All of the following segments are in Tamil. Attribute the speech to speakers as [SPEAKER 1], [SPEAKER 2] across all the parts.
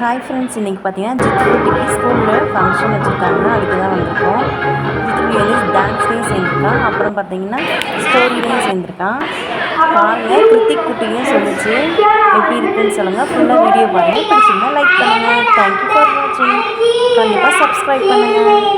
[SPEAKER 1] ஹாய் ஃப்ரெண்ட்ஸ் இன்றைக்கி பார்த்தீங்கன்னா ஜித்துக்குட்டிக்கு ஸ்கூலில் ஃபங்க்ஷன் வச்சுருக்காங்க. அதுக்கு தான் வந்திருக்கோம் ஜித்துக்குட்டி வந்து டான்ஸ்லேயும் சேர்ந்துருக்கான். அப்புறம் பார்த்தீங்கன்னா ஸ்டோரிலையும் சேர்ந்துருக்கான்.
[SPEAKER 2] பாருங்கள் கிருத்திக் குட்டியும் சொல்லிச்சு. எப்படி இருக்குன்னு சொல்லுங்கள் ஃபுல்லாக வீடியோ பாருங்கள்
[SPEAKER 1] பிடிச்சிங்கன்னா லைக் பண்ணுங்கள் தேங்க்யூ ஃபார் வாட்சிங்
[SPEAKER 2] கண்டிப்பாக
[SPEAKER 1] சப்ஸ்கிரைப் பண்ணுங்கள்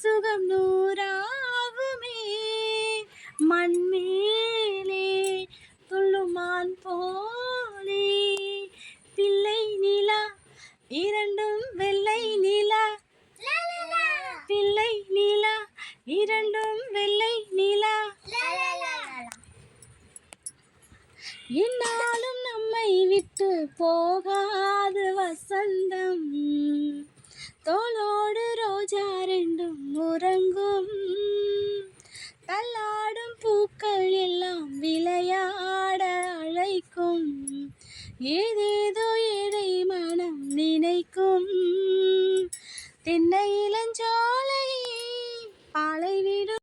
[SPEAKER 3] சுகம் நூறாகுமே மண்மேலே துள்ளுமான் போலே. பிள்ளை நிலா இரண்டும் வெள்ளை நிலா. பிள்ளை நிலா இரண்டும் வெள்ளை நிலா. என்னாலும் நம்மை விட்டு போகாது வசந்தம். தோளோடு ரோஜா ரெண்டும் உறங்கும். தள்ளாடும் பூக்கள் எல்லாம் விளையாட அழைக்கும். ஏதேதோ ஏழை மனம் நினைக்கும். தென்னை இளஞ்சோலை பாலை விடும்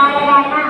[SPEAKER 2] ไรอะไรมาก